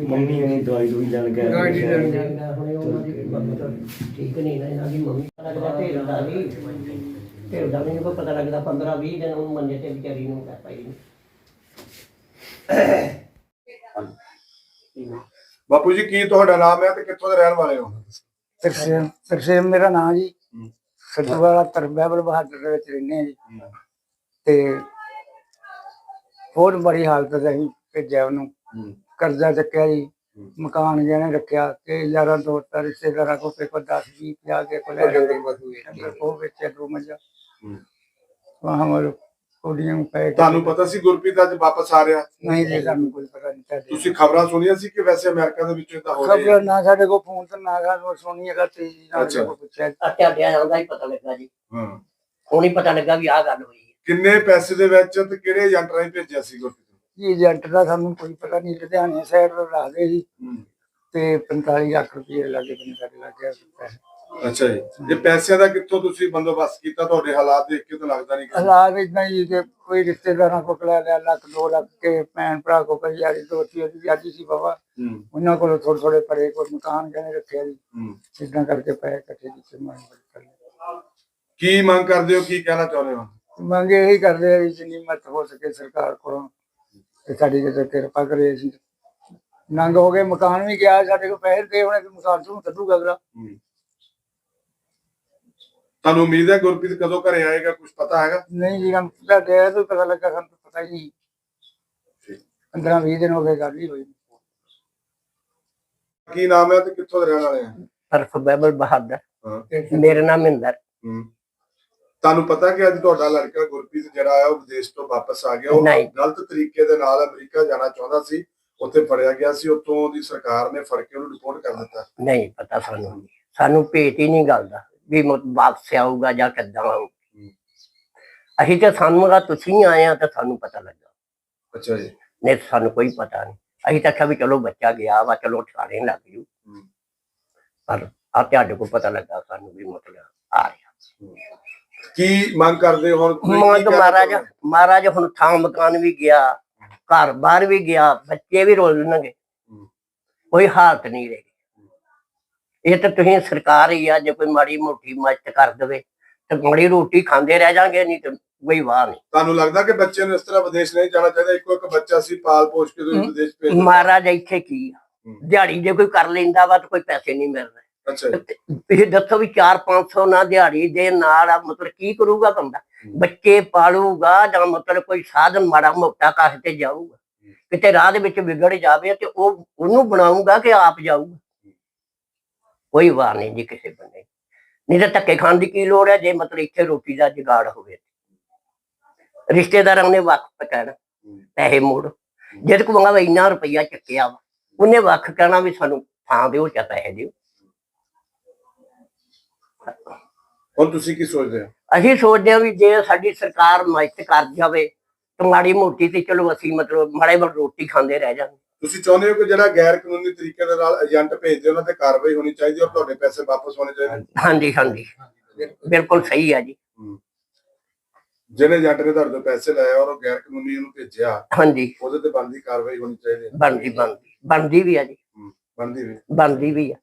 Mummy ਨੇ ਦਵਾਈ ਦੂਈ ਜਾਣ ਕੇ ਹੁਣੇ ਉਹਨਾਂ ਦੀ ਮਤਲਬ ਠੀਕ ਨਹੀਂ ਨਾ ਇਹਨਾਂ ਦੀ ਮੰਮੀ ਲੱਗਦਾ ਢੇਰ ਦਾ ਨਹੀਂ ਢੇਰ ਦਾ ਨਹੀਂ ਕੋਈ ਪਤਾ ਲੱਗਦਾ 15 20 ਦਿਨ ਉਹ ਮੰਜੇ ਤੇ ਵਿਚਾਰੀ ਨੂੰ ਕਰ ਪਾਈ ਬਾਪੂ ਜੀ ਕੀ ਤੁਹਾਡਾ ਨਾਮ ਹੈ ਤੇ ਕਿੱਥੋਂ ਦੇ ਰਹਿਣ ਵਾਲੇ ਹੋ? ਤਰਸੇਮ ਤਰਸੇਮ ਮੇਰਾ ਨਾਮ ਜੀ। ਸਤਵਾਲਾ ਤਰਬੈਬਲ ਬਹਾਦਰ ਦੇ ਵਿੱਚ ਰਹਿੰਦੇ ਹਾਂ ਜੀ। ਤੇ ਬਹੁਤ ਬੜੀ ਹਾਲਤ ਚ ਅਸੀਂ ਭੇਜਿਆ ਉਹਨੂੰ। ਕਰਜ਼ਾ ਚੱਕਿਆ ਜੀ ਮਕਾਨ ਜਿਹਨੇ ਰੱਖਿਆ ਤੇ ਯਾਰਾਂ ਦੋਸਤਾਂ ਰਿਸ਼ਤੇਦਾਰਾਂ ਕੋਲ ਤੇ ਕੋਈ 10 20 50 ਕੇ। ਕੋਲ ਉਹ ਵੇਚਿਆ ਦੋ ਮੱਝਾਂ। ਵਾਹ ਹਮਾਰੇ ਕੋਡੀਆਂ ਪੈ ਤੁਹਾਨੂੰ ਪਤਾ ਸੀ ਗੁਰਪ੍ਰੀਤ ਅੱਜ ਵਾਪਸ ਆ ਰਿਹਾ? ਨਹੀਂ ਜੀ ਸਾਨੂੰ ਕੋਈ ਪਤਾ ਨਹੀਂ ਤੁਹਾਡੇ ਤੁਸੀਂ ਖਬਰਾਂ ਸੁਣੀਆਂ ਸੀ ਕਿ ਵੈਸੇ ਅਮਰੀਕਾ ਦੇ ਵਿੱਚ ਇਦਾਂ ਹੋ ਰਿਹਾ ਖਬਰ ਨਾ ਸਾਡੇ ਕੋਲ ਫੋਨ ਤੇ ਨਾ ਗਾ ਸੁਣੀ ਹੈਗਾ ਤੇ ਜੀ ਨਾਲ ਪੁੱਛਿਆ। ਆ ਤੁਹਾਡੇ ਆਉਂਦਾ ਹੀ ਪਤਾ ਲੱਗਾ ਜੀ। ਹਾਂ। ਹੁਣ ਹੀ ਪਤਾ ਲੱਗਾ ਵੀ ਆਹ ਗੱਲ ਹੋਈ ਕਿੰਨੇ ਪੈਸੇ ਦੇ ਵਿੱਚ ਤੇ ਕਿਹੜੇ ਏਜੰਟ ਰਾਹੀਂ ਭੇਜਿਆ ਸੀ ਗੁਰਪ੍ਰੀਤ ਜੀ ਏਜੰਟ ਦਾ ਸਾਨੂੰ ਕੋਈ ਪਤਾ ਨਹੀਂ ਲੁਧਿਆਣੇ ਸਾਈਡ ਤੋਂ ਰੱਖਦੇ ਸੀ। ਤੇ 45 ਲੱਖ ਰੁਪਏ ਲੱਗੇ ਬੰਦੇ ਸਾਡੇ ਲੱਗੇ ਪੈਸੇ ਅੱਛਾ ਜੀ। ਇਹ ਪੈਸਿਆਂ ਦਾ ਕਿੱਥੋਂ ਤੁਸੀਂ ਬੰਦੋਬਸਤ ਕੀਤਾ? ਤੁਹਾਡੇ ਹਾਲਾਤ ਦੇਖ ਕੇ ਤਾਂ ਲੱਗਦਾ ਨਹੀਂ ਹਾਲਾਤ ਇਦਾਂ ਹੀ ਕਿ ਕੋਈ ਰਿਸ਼ਤੇਦਾਰਾਂ ਕੋਲ ਲੈ ਲਿਆ ਲੱਖ ਦੋ ਲੱਖ ਕੇ ਭੈਣ ਭਰਾ ਕੋ ਕਈ ਯਾਰੀ ਦੋਸਤੀ ਉਹਦੀ ਵਿਆਜੀ ਸੀ ਬਾਬਾ। ਉਹਨਾਂ ਕੋਲ ਥੋੜੇ ਥੋੜੇ ਪਰੇ ਕੋਈ ਮਕਾਨ ਕਹਿੰਦੇ ਰੱਖਿਆ ਜੀ। ਇਦਾਂ ਕਰਕੇ ਪੈਸੇ ਇਕੱਠੇ ਕਰ ਲਏ। ਕੀ ਮੰਗ ਕਰਦੇ ਹੋ? ਕੀ ਕਹਿਣਾ ਚਾਹੁੰਦੇ ਹੋ? ਮੰਗ ਇਹੀ ਕਰਦੇ ਆ ਵੀ ਜਿੰਨੀ ਮਤ ਹੋ ਸਕੇ ਸਰਕਾਰ ਕੋਲੋਂ। ਤੇ ਸਾਡੀ ਜੇ ਕਿਰਪਾ ਕਰੇ ਅਸੀਂ। ਨੰਗ ਹੋ ਗਏ ਮਕਾਨ ਵੀ ਗਿਆ ਸਾਡੇ ਕੋਲ ਪੈਸੇ ਦੇ ਹੋਣੇ ਤੇ ਮਕਾਨ ਤੋਂ ਕੱਢੂਗਾ ਅਗਲਾ। ਹੂੰ। ਤੁਹਾਨੂੰ ਉਮੀਦ ਹੈ ਗੁਰਪ੍ਰੀਤ ਕਦੋਂ ਘਰੇ ਆਏਗਾ ਕੁਝ ਪਤਾ ਹੈਗਾ? ਨਹੀਂ ਜੀ ਹਮ ਤੁਹਾਡੇ ਇਹ ਤੋਂ ਪਤਾ ਲੱਗਾ ਸਾਨੂੰ ਤਾਂ ਪਤਾ ਹੀ ਨਹੀਂ। 15 20 ਦਿਨ ਹੋ ਗਏ ਗੱਲ ਹੀ ਹੋਈ। ਕੀ ਨਾਮ ਹੈ ਤੇ ਕਿੱਥੋਂ ਦੇ ਰਹਿਣ ਵਾਲੇ ਆ? ਹਰਫ ਬੈਬਲ ਬਹਾਦਰ। ਹਾਂ। ਮੇਰਾ ਨਾਮ ਹੂੰ। ਤੁਹਾਨੂੰ ਪਤਾ ਕਿ ਅੱਜ ਤੁਹਾਡਾ ਲੜਕਾ ਗੁਰਪ੍ਰੀਤ ਜਿਹੜਾ ਆ ਉਹ ਵਿਦੇਸ਼ ਤੋਂ ਵਾਪਸ ਆ ਗਿਆ। ਉਹ ਨਹੀਂ। ਗਲਤ ਤਰੀਕੇ ਦੇ ਨਾਲ ਅਮਰੀਕਾ ਜਾਣਾ ਚਾਹੁੰਦਾ ਸੀ ਉੱਥੇ ਫੜਿਆ ਗਿਆ ਸੀ ਉੱਥੋਂ ਦੀ ਸਰਕਾਰ ਨੇ ਫੜ ਕੇ ਉਹਨੂੰ ਰਿਪੋਰਟ ਕਰ ਦਿੱਤਾ। ਨਹੀਂ ਪਤਾ ਸਾਨੂੰ ਸਾਨੂੰ ਭੇਟ ਹੀ ਨਹੀਂ ਗੱਲ ਦਾ ਵੀ ਵਾਪਸ ਆਊਗਾ ਜਾਂ ਕਿੱਦਾਂ ਆਊ ਅਸੀਂ ਤੇ ਸਾਨੂੰ ਦਾ ਤੁਸੀਂ ਆਏ ਆ ਤਾਂ ਸਾਨੂੰ ਪਤਾ ਲੱਗਾ। ਅੱਛਾ ਜੀ। ਨਹੀਂ ਤਾਂ ਸਾਨੂੰ ਕੋਈ ਪਤਾ ਨਹੀਂ। ਅਸੀਂ ਤਾਂ ਕਿਹਾ ਵੀ ਚਲੋ ਬੱਚਾ ਗਿਆ ਵਾ ਚਲੋ ਠਾਣੇ ਲੱਗ ਜੂ। ਹੂੰ। ਪਰ ਆ ਤੁਹਾਡੇ ਕੋਲ ਪਤਾ ਲੱਗਾ ਸਾਨੂੰ ਵੀ ਮਤਲਬ ਕੀ ਮੰਗ ਕਰਦੇ ਹੋ ਹੁਣ ਤੁਸੀਂ ਕੀ ਮੰਗ ਕਹਿਣਾ ਮਹਾਰਾਜ ਚਾਹੁੰਦੇ? ਮਹਾਰਾਜ ਹੁਣ ਥਾਂ ਮਕਾਨ ਵੀ ਗਿਆ ਘਰ ਬਾਹਰ ਵੀ ਗਿਆ ਬੱਚੇ ਵੀ ਰੋਲਣਗੇ ਹੂੰ। ਕੋਈ ਹਾਲਤ ਨਹੀਂ ਰਹੀ ਇਹ ਤਾਂ ਤੁਸੀਂ ਸਰਕਾਰ ਹੀ ਆ ਜੇ ਕੋਈ ਮਾੜੀ ਮੋਟੀ ਮਦਦ ਕਰ ਦੇਵੇ ਤੇ ਮਾੜੀ ਰੋਟੀ ਖਾਂਦੇ ਰਹਿ ਜਾਾਂਗੇ ਨਹੀਂ ਤੇ ਕੋਈ ਵਾਹ ਨਹੀਂ ਤੁਹਾਨੂੰ ਲੱਗਦਾ ਕਿ ਬੱਚੇ ਨੂੰ ਇਸ ਤਰ੍ਹਾਂ ਵਿਦੇਸ਼ ਨਹੀਂ ਜਾਣਾ ਚਾਹੀਦਾ ਇੱਕੋ ਇੱਕ ਬੱਚਾ ਸੀ ਪਾਲ ਪੋਸ਼ ਕੇ ਤੁਸੀਂ। ਵਿਦੇਸ਼ ਭੇਜ ਦਿੱਤਾ। ਮਹਾਰਾਜ ਇੱਥੇ ਕੀ ਆ ਹੂੰ। ਦਿਹਾੜੀ ਜੇ ਕੋਈ ਕਰ ਲੈਂਦਾ ਵਾ ਤਾਂ ਕੋਈ ਪੈਸੇ ਨਹੀਂ ਮਿਲ ਰਹੇ ਅੱਛਾ ਇਹ ਦੱਸੋ ਵੀ 4-500 ਨਾ ਦਿਹਾੜੀ ਦੇ ਨਾਲ ਮਤਲਬ ਕੀ ਕਰੂਗਾ ਬੰਦਾ? ਬੱਚੇ ਪਾਲੂਗਾ ਜਾਂ ਮਤਲਬ ਕੋਈ ਸਾਧਨ ਮਾੜਾ ਮੋਟਾ ਕਾਹ ਤੇ ਜਾਊਗਾ? ਕਿਤੇ ਰਾਹ ਦੇ ਵਿੱਚ ਵਿਗੜ ਜਾਵੇ ਤੇ ਉਹ ਉਹਨੂੰ ਬਣਾਊਗਾ ਕਿ ਆਪ ਜਾਊਗਾ? ਕੋਈ ਵਾਰ ਨਹੀਂ ਜੀ ਕਿਸੇ ਬੰਦੇ ਨਹੀਂ ਤਾਂ ਧੱਕੇ ਖਾਣ ਦੀ ਕੀ ਲੋੜ ਹੈ? ਜੇ ਮਤਲਬ ਇੱਥੇ ਰੋਟੀ ਦਾ ਜੁਗਾੜ ਹੋਵੇ। ਰਿਸ਼ਤੇਦਾਰਾਂ ਨੇ ਵਕਤ ਕਹਿਣਾ ਪੈਸੇ ਮੋੜ। ਜਦ ਕੋ ਮੰਗਾ ਇੰਨਾ ਰੁਪਈਆ ਚੱਕਿਆ ਵਾ। ਉਹਨੇ ਵੱਖ ਕਹਿਣਾ ਵੀ ਸਾਨੂੰ ਥਾਂ ਦਿਓ ਚਾ ਪੈਸੇ ਦਿਓ। ਹੁਣ ਤੁਸੀਂ ਕੀ ਸੋਚਦੇ ਹੋ? ਅਸੀਂ ਸੋਚਦੇ ਹਾਂ ਵੀ ਜੇ ਸਾਡੀ ਸਰਕਾਰ ਮਦਦ ਕਰ ਜਾਵੇ ਤਾਂ ਮਾੜੀ ਮੋਟੀ ਤੇ ਚਲੋ ਅਸੀਂ ਮਤਲਬ ਮਾੜੇ ਮੋਟ ਰੋਟੀ ਖਾਂਦੇ ਰਹਿ ਜਾਂਗੇ ਤੁਸੀਂ ਚਾਹੁੰਦੇ ਹੋ ਕਿ ਜਿਹੜਾ ਗੈਰ ਕਾਨੂੰਨੀ ਤਰੀਕੇ ਦੇ ਨਾਲ ਏਜੰਟ ਭੇਜਦੇ ਉਹਨਾਂ ਤੇ ਕਾਰਵਾਈ ਹੋਣੀ ਚਾਹੀਦੀ ਔਰ ਤੁਹਾਡੇ ਪੈਸੇ ਵਾਪਸ ਹੋਣੇ ਚਾਹੀਦੇ? ਹਾਂਜੀ ਹਾਂਜੀ। ਬਿਲਕੁਲ ਸਹੀ ਹੈ ਜੀ। ਜਿਹਨੇ ਏਜੰਟ ਨੇ ਤੁਹਾਡੇ ਤੋਂ ਪੈਸੇ ਲਏ ਔਰ ਉਹ ਗੈਰ ਕਾਨੂੰਨੀ ਉਹਨੂੰ ਭੇਜਿਆ ਹਾਂਜੀ। ਉਹਦੇ ਤੇ ਬਣਦੀ ਕਾਰਵਾਈ ਹੋਣੀ ਚਾਹੀਦੀ ਹੈ। ਬਣਦੀ ਬਣਦੀ। ਬਣਦੀ ਵੀ ਆ ਜੀ। ਹੂੰ, ਬਣਦੀ ਵੀ। ਬਣਦੀ ਵੀ ਆ।